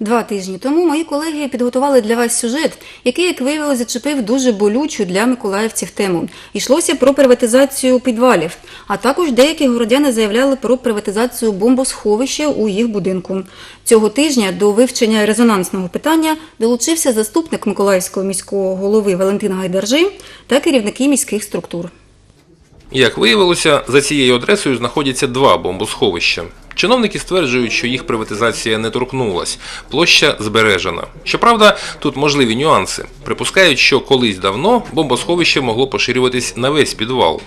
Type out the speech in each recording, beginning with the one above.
Два тижні тому мої колеги підготували для вас сюжет, який, як виявилося, зачепив дуже болючу для миколаївців тему. Йшлося про приватизацію підвалів, а також деякі городяни заявляли про приватизацію бомбосховища у їх будинку. Цього тижня до вивчення резонансного питання долучився заступник Миколаївського міського голови Валентин Гайдаржи та керівники міських структур. Як виявилося, за цією адресою знаходяться два бомбосховища. Чиновники стверджують, що їх приватизація не торкнулась, площа збережена. Щоправда, тут можливі нюанси. Припускають, що колись давно бомбосховище могло поширюватись на весь підвал.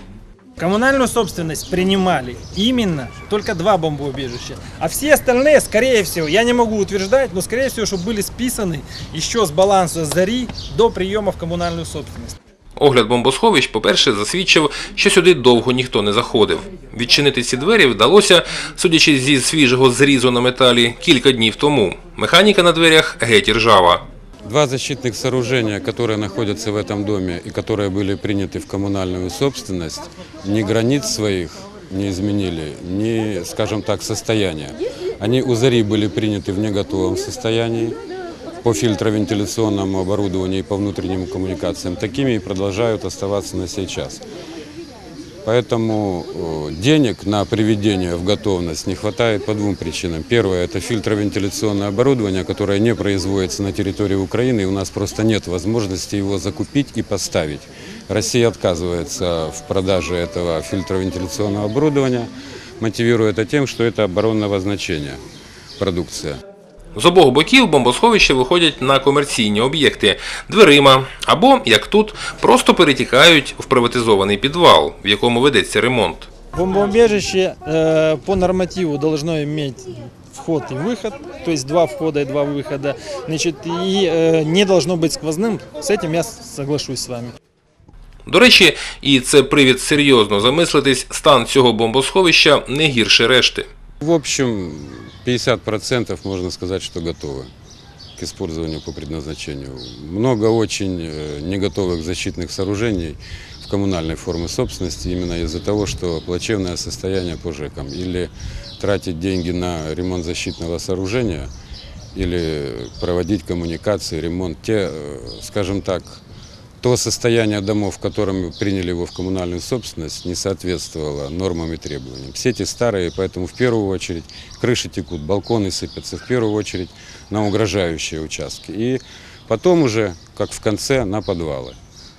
Коммунальную собственность принимали именно только два бомбоубежища. А все остальные, скорее всего, я не могу утверждать, но скорее всего, что были списаны еще с баланса ЗАРИ до приема в коммунальную собственность. Огляд бомбосховищ, по-перше, засвідчив, що сюди довго ніхто не заходив. Відчинити ці двері вдалося, судячи зі свіжого зрізу на металі, кілька днів тому. Механіка на дверях геть ржава. Два защитных сооружения, которые находятся в этом доме и которые были приняты в коммунальную собственность, ни границ своих не изменили, ни, скажем так, состояния. Они у Зари были приняты в неготовом состоянии По фильтровентиляционному оборудованию и по внутренним коммуникациям. Такими и продолжают оставаться на сей час. Поэтому э, денег на приведение в готовность не хватает по двум причинам. Первое – это фильтровентиляционное оборудование, которое не производится на территории Украины, и у нас просто нет возможности его закупить и поставить. Россия отказывается в продаже этого фильтровентиляционного оборудования, мотивируя это тем, что это оборонного значения продукция. З обох боків бомбосховища виходять на комерційні об'єкти дверима або, як тут, просто перетікають в приватизований підвал, в якому ведеться ремонт. Бомбоубежище э, по нормативу должно иметь вход и выход, то есть два входа и два выхода, значит, и э, не должно быть сквозным. С этим я соглашусь с вами. До речі, і це привід серйозно замислитись, стан цього бомбосховища не гірше решти. В общем, 50% можно сказать, что готовы к использованию по предназначению. Много очень э, неготовых защитных сооружений в коммунальной форме собственности именно из-за того, что плачевное состояние по ЖЭКам. Или тратить деньги на ремонт защитного сооружения, или проводить коммуникации, ремонт. Те, э, скажем так, то состояние домов, в котором мы приняли его в коммунальную собственность, не соответствовало нормам и требованиям. Сети старые, поэтому в первую очередь крыши текут, балконы сыпятся, в первую очередь на угрожающие участки. И потом уже, как в конце, на подвалы,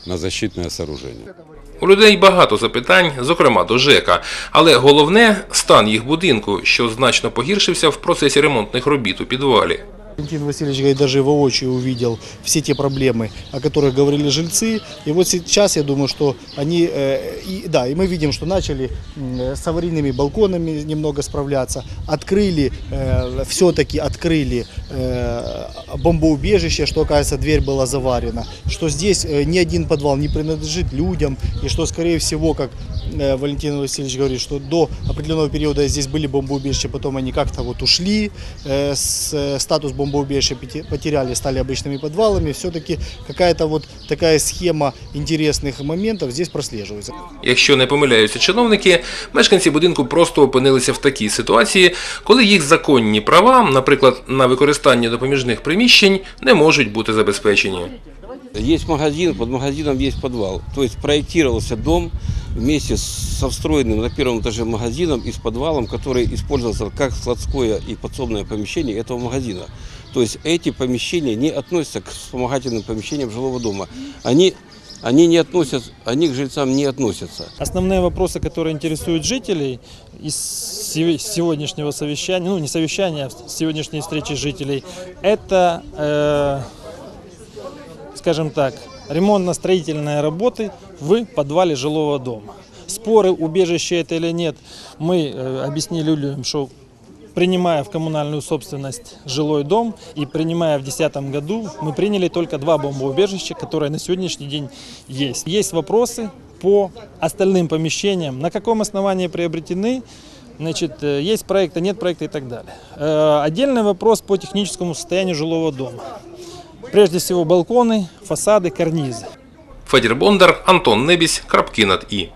на защитное сооружение. У людей багато запитань, зокрема до ЖЕКа, але головне стан їх будинку, що значно погіршився в процесі ремонтних робіт у підвалі. Валентин Васильевич говорит, даже воочию увидел все те проблемы, о которых говорили жильцы. И вот сейчас я думаю, что они, э, и, да, и мы видим, что начали м, с аварийными балконами немного справляться, открыли, э, все-таки открыли э, бомбоубежище, что, оказывается, дверь была заварена, что здесь э, ни один подвал не принадлежит людям, и что, скорее всего, как э, Валентин Васильевич говорит, что до определенного периода здесь были бомбоубежища, потом они как-то вот ушли, э, с, э, статус бомбоубежища пяти- потеряли, стали обычными подвалами. Все-таки какая-то вот такая схема интересных моментов здесь прослеживается. Якщо не помиляються чиновники, мешканці будинку просто опинилися в такій ситуації, коли їх законні права, наприклад, на використання допоміжних приміщень, не можуть бути забезпечені. Есть магазин, под магазином есть подвал. То есть проектировался дом вместе со встроенным на первом этаже магазином и с подвалом, который использовался как складское и подсобное помещение этого магазина. То есть эти помещения не относятся к вспомогательным помещениям жилого дома. Они, они, не относятся, они к жильцам не относятся. Основные вопросы, которые интересуют жителей из се- сегодняшнего совещания, ну не совещания, а сегодняшней встречи жителей, это, э, скажем так, ремонтно-строительные работы в подвале жилого дома. Споры, убежище это или нет, мы э, объяснили людям, что принимая в коммунальную собственность жилой дом и принимая в 2010 году, мы приняли только два бомбоубежища, которые на сегодняшний день есть. Есть вопросы по остальным помещениям, на каком основании приобретены, значит, э, есть проекты, нет проекта и так далее. Э, Отдельный вопрос по техническому состоянию жилого дома. Прежде всего балконы, фасады, карнизы. Федір Бондар, Антон Небісь, крапки над І.